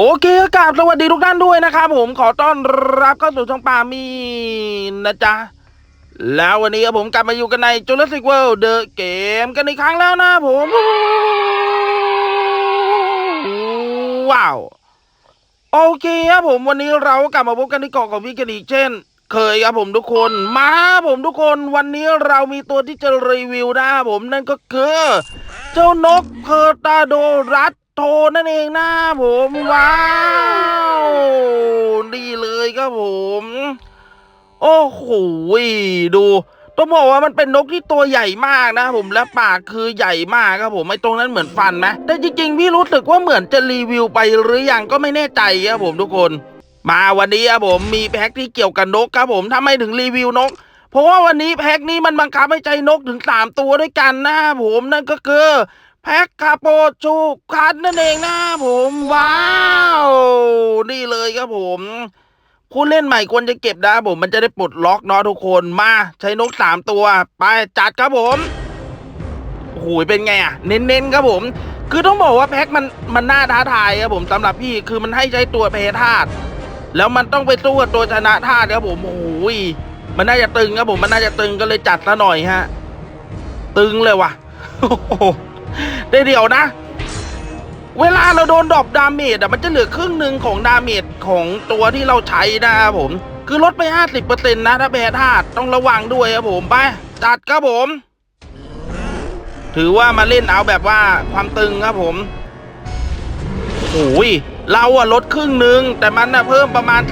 โอเคกราบสวัสดีทุกท่านด้วยนะครับผมขอต้อนรับเข้าสู่ช่องปามีนะจ๊ะ แล้ววันนี้ผมกลับมาอยู่กันใน Jurassic World The Game กันอีกครั้งแล้วนะผม ว้าว โอเคครับผมวันนี้เรากลับมาพบกันที่เกาะของพี่กันอีกเช่น เคยครับผมทุกคนมาครับผมทุกคนวันนี้เรามีตัวที่จะรีวิวนะผมนั่นก็คือ เจ้านกเพอร์ตาโดรัต โทนั่นเองนะผมว้าวนี่เลยครับผม โอ้โหดูต้องบอกว่ามันเป็นนกที่ตัวใหญ่มากนะผมและปากคือใหญ่มากครับผมไอ้ตรงนั้นเหมือนฟันไหมแต่จริงๆพี่รู้สึกว่าเหมือนจะรีวิวไปหรือยังก็ไม่แน่ใจครับผมทุกคน มาวันนี้ครับผมมีแพ็คที่เกี่ยวกับนกครับผมทำไมถึงรีวิวนก เพราะว่าวันนี้แพ็คนี้มันบังคับให้ใจนกถึงสามตัวด้วยกันนะผมนั่นก็คือ แพ็คคาโปชูคันนั่นเองนะผมว้าว นี่เลยครับผมผู้เล่นใหม่ควรจะเก็บนะครับผมมันจะได้ปลดล็อกเนาะทุกคนมาใช้นกสามตัว ไปจัดครับผมโอ้โหเป็นไงอะเน้นๆครับผม คือต้องบอกว่าแพ็คมันมันน่าท้าทายครับผมสำหรับพี่คือมันให้ใช้ตัวเพธาตุแล้วมันต้องไปสู้กับตัวชนะธาตุครับผมโอ้โหมันน่าจะตึงครับผมมันน่าจะตึงก็เลยจัดซะหน่อยฮะ ตึงเลยว่ะ ได้เดี๋ยวนะ เวลาเราโดนดรอปดาเมจอะมันจะเหลือครึ่งหนึ่งของดาเมจของตัวที่เราใช้นะครับผม คือลดไป 50%นะถ้าแพ้ธาตุต้องระวังด้วยครับผมไปจัดครับผม ถือว่ามาเล่นเอาแบบว่าความตึงครับผมโอ้ยเราอะลดครึ่งหนึ่งแต่มันอะเพิ่มประมาณ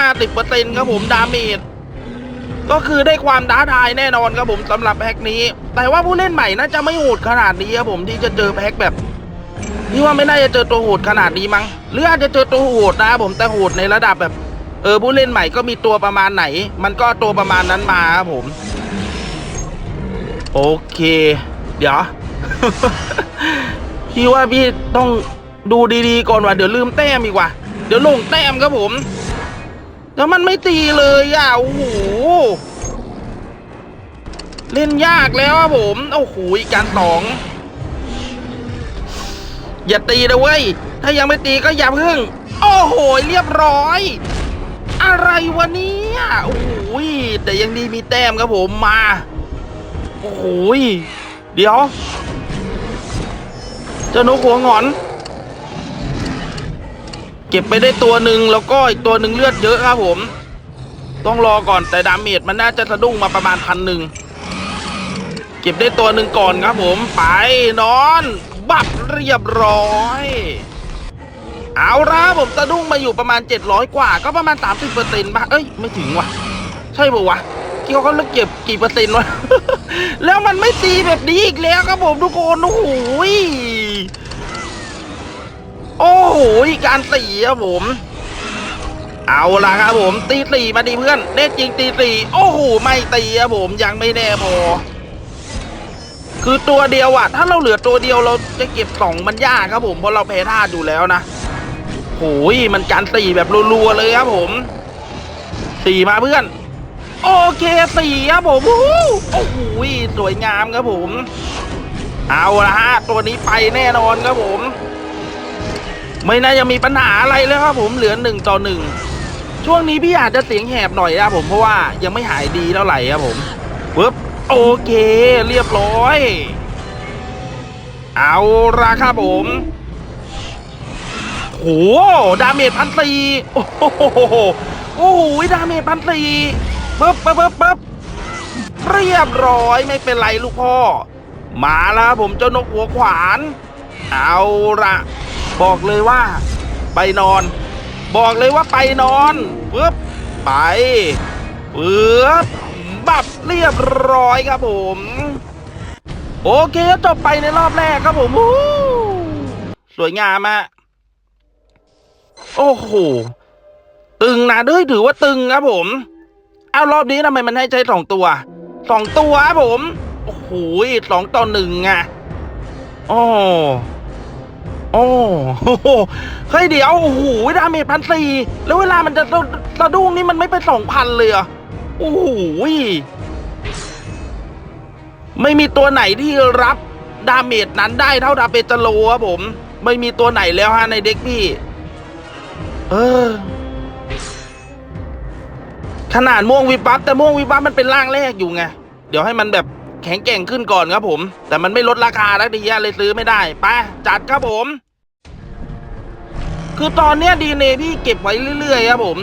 40-50%ครับผมดาเมจ ก็คือได้ความท้าทายแน่นอนครับผมสำหรับแพ็คนี้ แต่ว่าผู้เล่นใหม่น่าจะไม่โหดขนาดนี้ครับผมที่จะเจอแพ็คแบบนี่ว่าไม่น่าจะเจอตัวโหดขนาดนี้มั้งหรืออาจจะเจอตัวโหดนะครับผมแต่โหดในระดับแบบ เออผู้เล่นใหม่ก็มีตัวประมาณไหน มันก็ตัวประมาณนั้นมาครับผม โอเค เดี๋ยวพี่ว่าพี่ต้องดูดีๆก่อนว่ะเดี๋ยวลืมแต้มอีกว่ะเดี๋ยวลงแต้มครับผมแล้วมันไม่ตีเลยอะโอ้โห เล่นยากแล้วอะผมโอ้โหอีกการสอง อย่าตีนะเว้ย ถ้ายังไม่ตีก็อย่าพึ่ง โอ้โห เรียบร้อย อะไรวะเนี่ยโอ้โหแต่ยังดีมีแต้มครับผมมา โอ้โหเดี๋ยว เจ้านกหัวงอน เก็บไปได้ตัวหนึ่งแล้วก็อีกตัวหนึ่งเลือดเยอะครับผม ต้องรอก่อนแต่ดาเมจมันน่าจะสะดุ้งมาประมาณพันหนึ่ง เก็บได้ตัวหนึ่งก่อนครับผมไปนอน บับเรียบร้อย เอาละผมสะดุ้งมาอยู่ประมาณ 700 กว่า ก็ประมาณ 30เปอร์เซ็นต์บ้างเอ้ย ไม่ถึงว่ะ ใช่ป่าวะที่เขาเขาเลือกเก็บกี่เปอร์เซ็นต์วะแล้วมันไม่ตีแบบนี้อีกแล้วครับผมทุกคนโอ้โหโอ้โหการตีครับผมเอาละครับผมตีสี่มาดีเพื่อนเน่จริงตีสี่โอ้โหไม่ตีครับผมยังไม่แน่พอ คือตัวเดียวอะถ้าเราเหลือตัวเดียวเราจะเก็บสองมันยากครับผมเพราะเราแพ้ธาตุอยู่แล้วนะโหยมันการสี่แบบรัวๆเลยครับผมสี่มาเพื่อน โอเคสี่ครับผมโอ้โหสวยงามครับผม เอาละฮะตัวนี้ไปแน่นอนครับผม ไม่น่าจะมีปัญหาอะไรเลยครับผมเหลือหนึ่งต่อหนึ่งช่วงนี้พี่อาจจะเสียงแหบหน่อยนะครับผมเพราะว่ายังไม่หายดีเท่าไหร่ครับผมปึ๊บ โอเค เรียบร้อย เอาละครับผมโหดาเมจพันสี่โอ้โหโอ้โหดาเมจพันสี่ปึ๊บปึ๊บปึ๊บปึ๊บเรียบร้อยไม่เป็นไรลูกพ่อ มาแล้วผมเจ้านกหัวขวาน เอาละบอกเลยว่า ไปนอน บอกเลยว่าไปนอนปึ๊บไปปึ๊บ บับเรียบร้อยครับผม โอเคจบไปในรอบแรกครับผมสวยงามอะโอ้โห ตึงนะด้วยถือว่าตึงครับผม เอารอบนี้ทำไมมันให้ใช้สองตัว สองตัวครับผม โอ้โหสองต่อหนึ่งอะโอ้โอ้โหเฮ้ยเดี๋ยว โอ้โหดาเมจพันสี่แล้วเวลามันจะสะดุ้งนี่มันไม่ไปสองพันเลยเหรอะ โอ้โหไม่มีตัวไหนที่รับดาเมจนั้นได้เท่าดาเปจโลครับผม ไม่มีตัวไหนแล้วฮะในเด็กพี่เออขนาดม่วงวิบวับแต่ม่วงวิบวับมันเป็นร่างแรกอยู่ไง เดี๋ยวให้มันแบบแข็งแกร่งขึ้นก่อนครับผม แต่มันไม่ลดราคาแล้วดีอะเลยซื้อไม่ได้ไปจัดครับผม คือตอนเนี้ยดีเนพี่เก็บไว้เรื่อยๆครับผม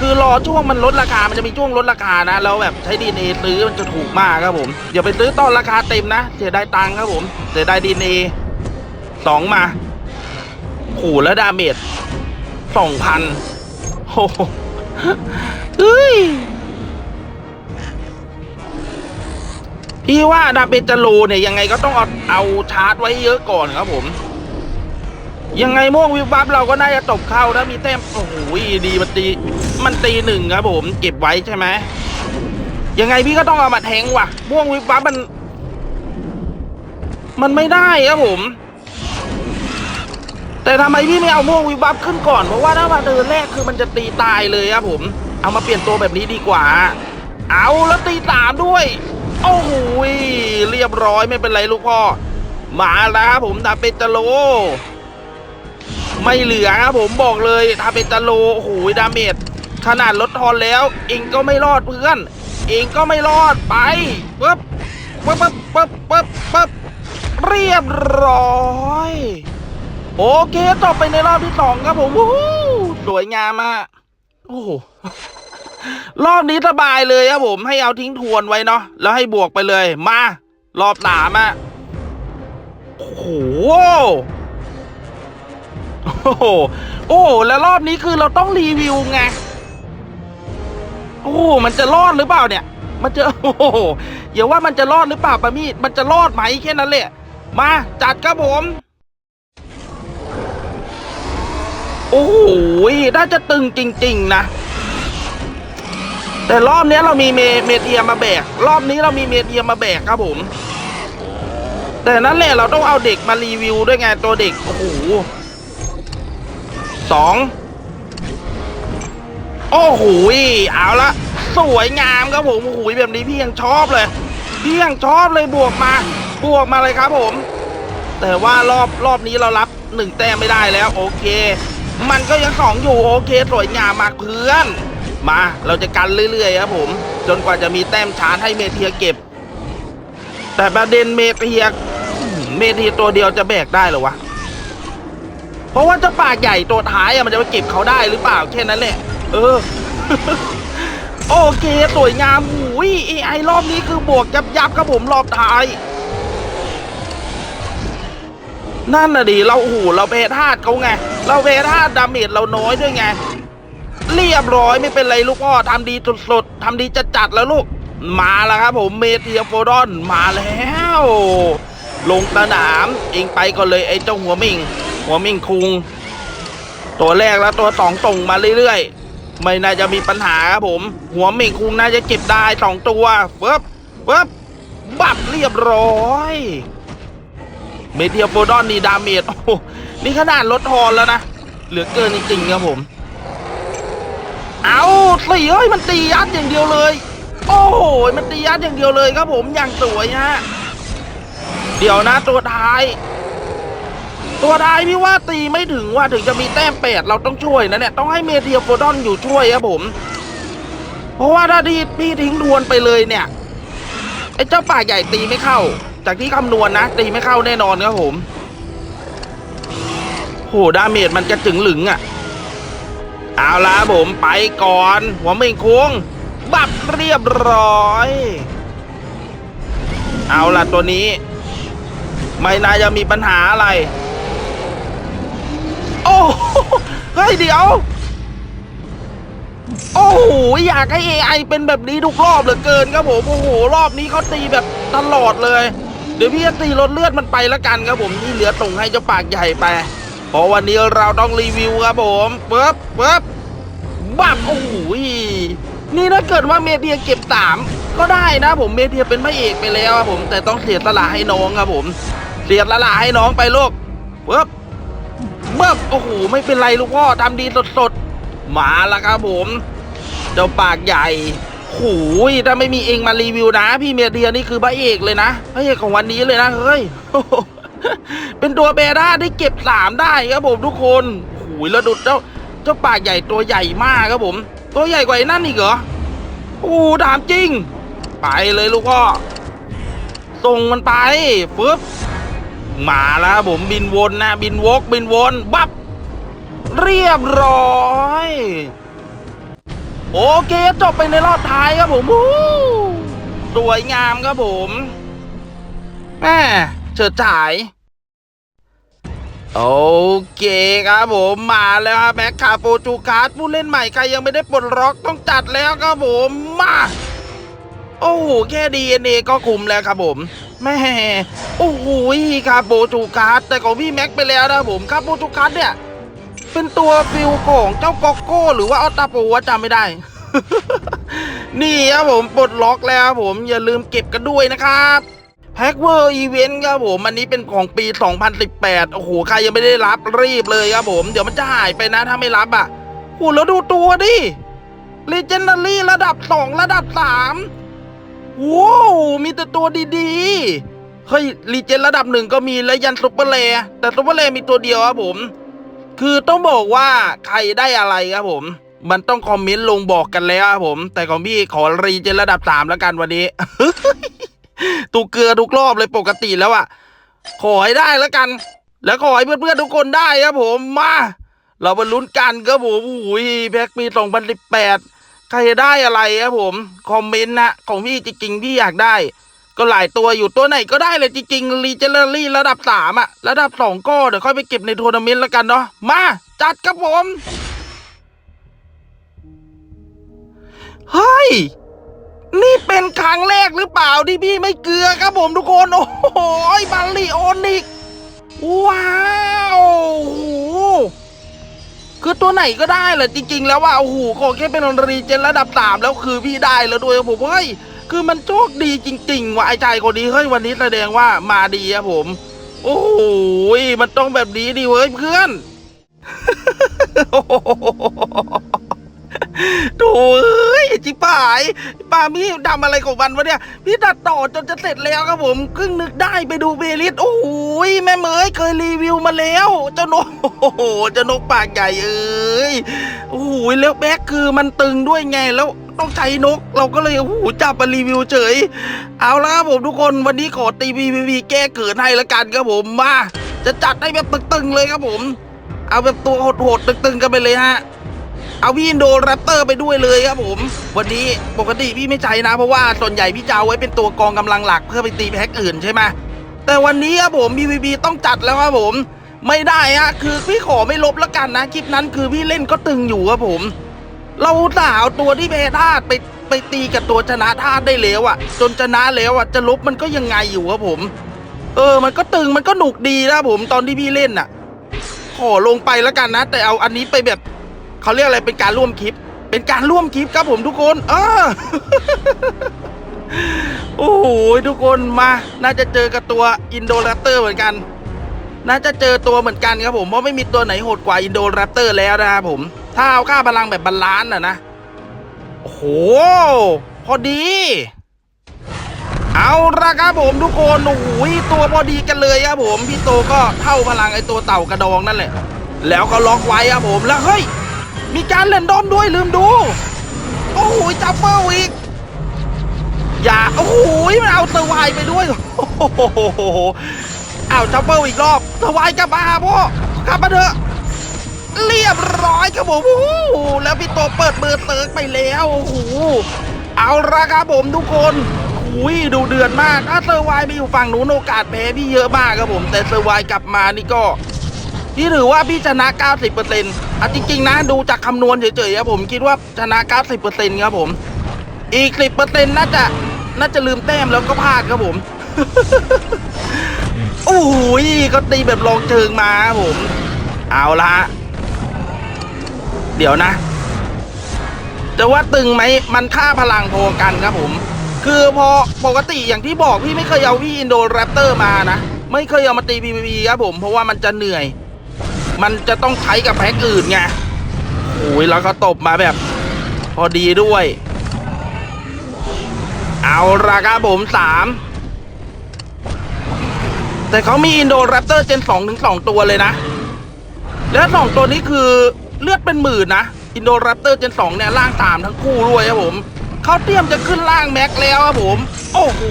คือรอช่วงมันลดราคา มันจะมีช่วงลดราคานะแล้วแบบใช้ดีเนซื้อมันจะถูกมากครับผมอย่าไปซื้อตอนราคาเต็มนะเสียดายตังค์ครับผมเสียดายดีเนสองมาขู่แล้วดาเมจสองพันโอ้โหเฮ้ยพี่ว่าดาเบจาโลเนี่ยยังไงก็ต้องเอาเอาชาร์จไว้เยอะก่อนครับผม ยังไงม่วงวิบวับเราก็น่าจะตบเข้าถ้ามีแต้มโอ้โหดีมันตีมันตีหนึ่งครับผมเก็บไว้ใช่ไหมยังไงพี่ก็ต้องเอามาแทงว่ะ ม่วงวิบวับมัน มันไม่ได้ครับผม แต่ทำไมพี่ไม่เอาม่วงวิบวับขึ้นก่อนเพราะว่าถ้ามาเดินแรกคือมันจะตีตายเลยครับผม เอามาเปลี่ยนตัวแบบนี้ดีกว่า เอาแล้วตีสามด้วยโอ้โหเรียบร้อยไม่เป็นไรลูกพ่อมาแล้วครับผมดาเปจโล ไม่เหลือครับผมบอกเลยดาเปจาโลโอ้โหดาเมจขนาดลดทอนแล้ว เองก็ไม่รอดเพื่อน เองก็ไม่รอดไปปึ๊บปึ๊บปึ๊บปึ๊บปึ๊บปึ๊บเรียบร้อย โอเคต่อไปในรอบที่สองครับผมวู้ฮู้สวยงามมากโอ้โหรอบนี้สบายเลยครับผมให้เอาทิ้งทวนไว้เนาะแล้วให้บวกไปเลย มารอบสามอะโอ้โห โอ้โหโอ้โหแล้วรอบนี้คือเราต้องรีวิวไงโอ้โหมันจะรอดหรือเปล่าเนี่ย มันจะโอ้โหอย่าว่ามันจะรอดหรือเปล่าปามี่มันจะรอดไหมแค่นั้นแหละมาจัดครับผม โอ้โหน่าจะตึงจริง ๆ นะแต่รอบนี้เรามีเมเมเทียมาแบก รอบนี้เรามีเมเทียมาแบกครับผม แต่นั่นแหละเราต้องเอาเด็กมารีวิวด้วยไงตัวเด็ก โอ้โห สองโอ้โหเอาละสวยงามครับผมโอ้โหแบบนี้พี่ยังชอบเลย พี่ยังชอบเลยบวกมา บวกมาเลยครับผม แต่ว่ารอบรอบนี้เรารับหนึ่งแต้มไม่ได้แล้ว โอเค มันก็ยังสองอยู่โอเคสวยงามมากเพื่อน มาเราจะกันเรื่อยๆครับผม จนกว่าจะมีแต้มชาร์จให้เมเทียเก็บ แต่ประเด็นเมเทียเมเทียตัวเดียวจะแบกได้หรอวะ เพราะว่าเจ้าปากใหญ่ตัวท้ายอะมันจะไปเก็บเขาได้หรือเปล่าแค่นั้นแหละเออ โอเคสวยงามอุ้ยเอไอรอบนี้คือบวกยับยับครับผมรอบท้าย นั่นน่ะดิเราโอ้โหเราเพธาตุเขาไง เราเพธาตุดาเมจเราน้อยด้วยไง เรียบร้อยไม่เป็นไรลูกพ่อทำดีสุดๆทำดีจัดจัดแล้วลูก มาแล้วครับผมเมเทียโฟดอนมาแล้ว ลงสนามเองไปก่อนเลยไอ้เจ้าหัวมิง หัวมิงคุง ตัวแรกแล้วตัวสองส่งมาเรื่อยๆ ไม่น่าจะมีปัญหาครับผม หัวมิงคุงน่าจะเก็บได้สองตัวปึ๊บปึ๊บบับเรียบร้อยเมเทียโฟดอนนี่ดาเมจโอ้โหนี่ขนาดลดทอนแล้วนะ เหลือเกินจริงๆครับผม เอาสิเอ้ยมันตียัดอย่างเดียวเลย โอ้โหมันตียัดอย่างเดียวเลยครับผมอย่างสวยฮะเดี๋ยวนะตัวท้าย ตัวท้พี่ว่าตีไม่ถึงว่าถึงจะมีแต้มแปดเราต้องช่วยนะเนี่ยต้องให้เมเทียโฟดอนอยู่ช่วยครับผม เพราะว่าถ้าที่พี่ทิ้งทวนไปเลยเนี่ยไอ้เจ้าป่าใหญ่ตีไม่เข้า จากที่คำนวณนะตีไม่เข้าแน่นอนครับผมโหดาเมจมันจะจึงหลึงอะ่ะ เอาละผมไปก่อน หัวเม่งโค้งบับเรียบร้อย เอาละตัวนี้ ไม่น่าจะมีปัญหาอะไร อ้โหเฮ้ยเดี๋ยว โอ้โหอยากให้ AI เป็นแบบนี้ทุกรอบเหลือเกินครับผม โอ้โห รอบนี้เขาตีแบบตลอดเลย เดี๋ยวพี่จะตีลดเลือดมันไปแล้วกันครับผมที่เหลือส่งให้เจ้าปากใหญ่ไปเพราะวันนี้เราต้องรีวิวครับผมปึ๊บปึ๊บบับโอ้โหนี่ถ้าเกิดว่าเมเทียเก็บสามก็ได้นะผมเมเทียเป็นพระเอกไปแล้วครับผม แต่ต้องเสียสละให้น้องครับผม เสียสละให้น้องไปลูกปึ๊บ เบิบโอ้โหไม่เป็นไรลูกพ่อทำดีสดๆมาล้วครับผม เจ้าปากใหญ่โอ้ยถ้าไม่มีเองมารีวิวนะ พี่เมเทียนี่คือพระเอกเลยนะพระเอกของวันนี้เลยนะเฮ้ยเป็นตัวเบด้าที่เก็บสามได้ครับผมทุกคนโอ้ยแล้วดูเจ้าเจ้าปากใหญ่ตัวใหญ่มากครับผม ตัวใหญ่กว่าไอ้นั่นอีกเหรอโอ้ถามจริง ไปเลยลูกพ่อส่งมันไปฟึบ มาแล้วครับผมบินวนนะ บินวก บินวนบับเรียบร้อย โอเคจบไปในรอบท้ายครับผมสวยงามครับผมแม่เฉิดฉาย โอเคครับผมมาแล้วครับแบ็คคาโปจูคาร์ดผู้เล่นใหม่ใครยังไม่ได้ปลดล็อกต้องจัดแล้วครับผมมา โอ้โหแค่ดีเอ็นเอก็คุมแล้วครับผม แม่โอ้โหคาโปจูคาร์ดแต่ของพี่แม็กไปแล้วนะครับผมคาโปจูคาร์ดเนี่ยเป็นตัวฟิลของเจ้ากอกโก้ หรือว่าออตตาโปวะจำไม่ได้ นี่ครับผมปลดล็อกแล้วครับผมอย่าลืมเก็บกันด้วยนะครับแพ็กเวอร์อีเวนต์ครับผม อันนี้เป็นของปี 2018 โอ้โห ใครยังไม่ได้รับรีบเลยครับผม เดี๋ยวมันจะหายไปนะถ้าไม่รับอะโอ้โหแล้วดูตัวดิ Legendary ระดับ 2 ระดับ 3 ว้าวมีแต่ตัวดีๆ เฮ้ยรีเจนระดับหนึ่งก็มีแล้วยันซุปเปอร์เลแต่ซุปเปอร์เลมีตัวเดียวครับผม คือต้องบอกว่าใครได้อะไรครับผม มันต้องคอมเมนต์ลงบอกกันแล้วครับผม แต่ของพี่ขอรีเจนระดับสามแล้วกันวันนี้ตูเกลือทุกรอบเลยปกติแล้วอะขอให้ได้แล้วกัน แล้วขอให้เพื่อนๆทุกคนได้ครับผมมา เรามาลุ้นกันครับผมอุ้ยแพ็กปี2018 ใครจะได้อะไรครับผม คอมเมนต์นะ ของพี่จริงๆพี่อยากได้ ก็หลายตัวอยู่ตัวไหนก็ได้เลยจริงๆรีเจนเนอรี่ระดับสามอะระดับสองก็เดี๋ยวค่อยไปเก็บในทัวร์นาเมนต์แล้วกันเนาะมา จัดครับผมเฮ้ยนี่เป็นครั้งแรกหรือเปล่าที่พี่ไม่เกลือครับผมทุกคน โอ้โหบัลลีโอนิก ว้าว คือตัวไหนก็ได้เหละจริง ๆ แล้วว่าโอ้โหขอแค่เป็นรีเจนระดับสามแล้วคือพี่ได้แล้วด้วยผมเฮ้ยคือมันโชคดีจริง ๆ ว่ะไอ้ชายคนนี้เฮ้ยวันนี้แสดงว่ามาดีครับผม โอ้โหมันต้องแบบนี้ดีเว้ยเพื่อนดูเจิป๋ายป้ามี่ทำอะไรของมันวะเนี่ย พี่ตัดต่อจนจะเสร็จแล้วครับผมเพิ่งนึกได้ไปดูเบลิสโอ้โหแม่เมยเคยรีวิวมาแล้ว เจ้านกโอ้โหเจ้านกปากใหญ่เอ้ยโอ้โหแล้วแบ็คคือมันตึงด้วยไงแล้วต้องใช้นก เราก็เลยโอ้โหจับมารีวิวเฉย เอาละครับผมทุกคนวันนี้ขอตีวีวีแก้เกิดให้ละกันครับผมมาจะจัดให้แบบตึงๆเลยครับผม เอาแบบตัวโหดๆตึงๆกันไปเลยฮะ เอาพี่อินโดแรปเตอร์ไปด้วยเลยครับผม วันนี้ปกติพี่ไม่ใช้นะ เพราะว่าส่วนใหญ่พี่จะเอาไว้เป็นตัวกองกำลังหลักเพื่อไปตีแพ็กอื่นใช่ไหมแต่วันนี้ครับผม BVB ต้องจัดแล้วครับผม ไม่ได้ฮะคือพี่ขอไม่ลบแล้วกันนะคลิปนั้นคือพี่เล่นก็ตึงอยู่ครับผม เราตส่าห์เอาตัวที่แพ้ธาตุไปไปตีกับตัวชนะธาตุได้แล้วอะจนชนะแล้วอะจะลบมันก็ยังไงอยู่ครับผม เออ มันก็ตึงมันก็หนุกดีนะผมตอนที่พี่เล่นอะขอลงไปแล้วกันนะ แต่เอาอันนี้ไปแบบ เขาเรียกอะไรเป็นการร่วมคลิป เป็นการร่วมคลิปครับผมทุกคนเออโอ้โหทุกคนมา น่าจะเจอกับตัวอินโดแรปเตอร์เหมือนกัน น่าจะเจอตัวเหมือนกันครับผมเพราะไม่มีตัวไหนโหดกว่าอินโดแรปเตอร์แล้วนะครับผม ถ้าเอาค่าพลังแบบบาลานซ์อะนะโอ้โหพอดีเอาละครับผมทุกคนโอ้โหตัวพอดีกันเลยครับผม พี่โตก็เท่าพลังไอตัวเต่ากระดองนั่นแหละ แล้วก็ล็อกไว้ครับผมแล้วเฮ้ย มีการเล่นดอมด้วยลืมดู โอ้โหจับเปิลอีก อย่า โอ้โหมันเอาเซอร์ไวน์ไปด้วย โอ้โหเอาจับเปิลอีกรอบเซอร์ไวน์กลับมาพ่อกลับมาเถอะเรียบร้อยครับผมโอ้โหแล้วพี่โตเปิดเบอร์เติร์กไปแล้วโอ้โหเอาละครับผมทุกคนอุ้ยดูเดือดมากถ้าเซอร์ไวไปอยู่ฝั่งนู้นโอกาสแพ้พี่เยอะมากครับผม แต่เซอร์ไวกลับมานี่ก็ พี่ถือว่าพี่ชนะ 90%อะจริง ๆ นะ ดูจากคำนวณเฉยๆครับผมคิดว่าชนะ 90%ครับผม อีก 10%น่าจะน่าจะลืมแต้มแล้วก็พลาดครับผม โอ้โหก็ตีแบบลองเชิงมาครับผม เอาละเดี๋ยวนะจะว่าตึงไหมมันค่าพลังโพกันครับผม คือพอปกติอย่างที่บอกพี่ไม่เคยเอาพี่อินโดแรปเตอร์มานะ ไม่เคยเอามาตี PVP ครับผม เพราะว่ามันจะเหนื่อย มันจะต้องใช้กับแพ็กอื่นไงโอ้ยแล้วก็ตบมาแบบ พอดีด้วย เอาละครับผมสามแต่เขามีอินโดแรปเตอร์เจนสองถึงสองตัวเลยนะ และสองตัวนี้คือเลือดเป็นหมื่นนะอินโดรัปเตอร์เจนสองเนี่ยล่างสามทั้งคู่ด้วยครับผมเขาเตรียมจะขึ้นล่างแม็กแล้วครับผม โอ้โห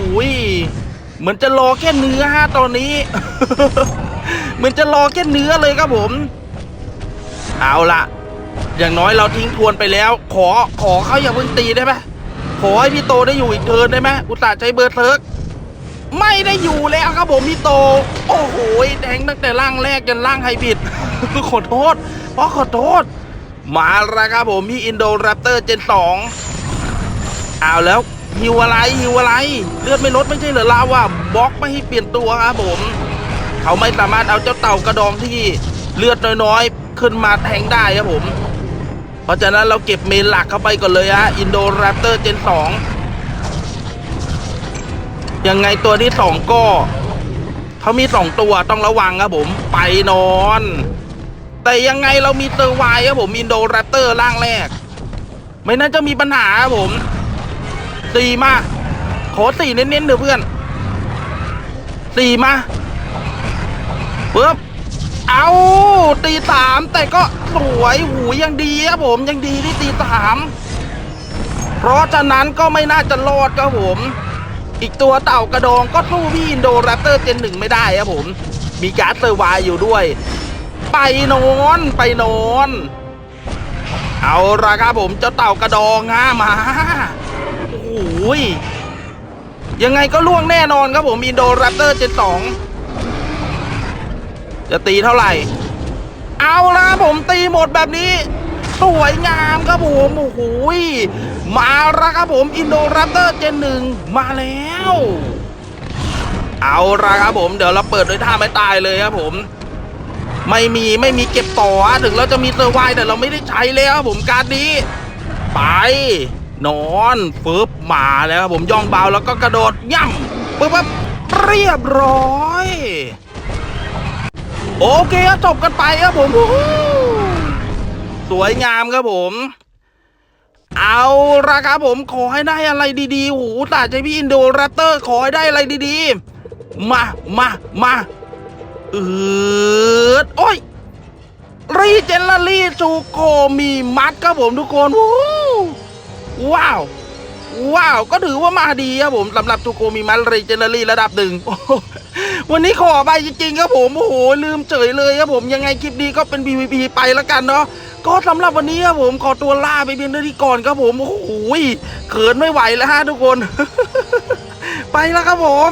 เหมือนจะรอแค่เนื้อฮะตอนนี้ เหมือนจะรอแค่เนื้อเลยครับผม เอาละอย่างน้อยเราทิ้งทวนไปแล้ว ขอขอเขาอย่าเพิ่งตีได้ไหมขอให้พี่โตได้อยู่อีกเทินได้ไหมอุตส่าห์ใช้เบอร์เซิร์กไม่ได้อยู่แล้วครับผมพี่โต โอ้โหแทงตั้งแต่ร่างแรกจนร่างไฮบิดขอโทษเพราะขอโทษ มาแล้วครับผมพี่อินโดแรปเตอร์เจนสองเอาแล้วฮิวอะไรฮิวอะไร เลือดไม่ลดไม่ใช่เหรอเราว่าบล็อกไม่ให้เปลี่ยนตัวครับผม เขาไม่สามารถเอาเจ้าเต่ากระดองที่เลือดน้อยๆ ขึ้นมาแทงได้ครับผม เพราะฉะนั้นเราเก็บเมนหลักเข้าไปก่อนเลยฮะอินโดแรปเตอร์เจนสองยังไงตัวที่สองก็เขามีสองตัวต้องระวังครับผมไปนอน แต่ยังไงเรามีเซอร์ไวครับผมอินโดแรปเตอร์ร่างแรก ไม่น่าจะมีปัญหาครับผมสี่มา ขอสี่เน้นๆเถอะเพื่อนสี่มา ปึ๊บเอาตีสามแต่ก็สวยหูยังดีครับผมยังดีที่ตีสามเพราะฉะนั้นก็ไม่น่าจะรอดครับผม อีกตัวเต่ากระดองก็สู้พี่อินโดแรปเตอร์เจนหนึ่งไม่ได้ครับผม มีการ์ดเซอร์ไวน์อยู่ด้วย ไปนอนไปนอนเอาละครับผมเจ้าเต่ากระดองฮะมาโอ้ยยังไงก็ล่วงแน่นอนครับผมอินโดแรปเตอร์เจนสอง จะตีเท่าไหร่ เอาละผมตีหมดแบบนี้ สวยงามครับผมโอ้โหมาแล้วครับผมอินโดรัปเตอร์เจนหนึ่งมาแล้ว เอาละครับผม เดี๋ยวเราเปิดด้วยท่าไม่ตายเลยครับผม ไม่มีไม่มีเก็บต่อถึงเราจะมีเซอร์ไวแต่เราไม่ได้ใช้แล้วครับผมการดนี้ ไป นอนฟึบมาแล้วครับผมย่องเบาแล้วก็กระโดดย่ำปึ๊บปึ๊บเรียบร้อย โอเคครับจบกันไปครับผมสวยงามครับผม เอาละครับผมขอให้ได้อะไรดีๆโอ้โหตาใจพี่อินโดแรปเตอร์ขอให้ได้อะไรดีๆ มามามาเอืดโอ้ยรีเจนลารีจูโกมีมัดครับผมทุกคนวู้ว้าว ว้าว ก็ถือว่ามาดีครับผมสำหรับจูโกมีมัดรีเจนลารีระดับหนึ่ง วันนี้ขอไปจริงๆครับผมโอ้โหลืมเฉยเลยครับผมยังไงคลิปนี้ก็เป็น PVP ไปแล้วกันเนาะก็สำหรับวันนี้ครับผมขอตัวลาไปเพียงเท่านี้ก่อนครับผมโอ้โหเขินไม่ไหวแล้วฮะทุกคน ไปแล้วครับผม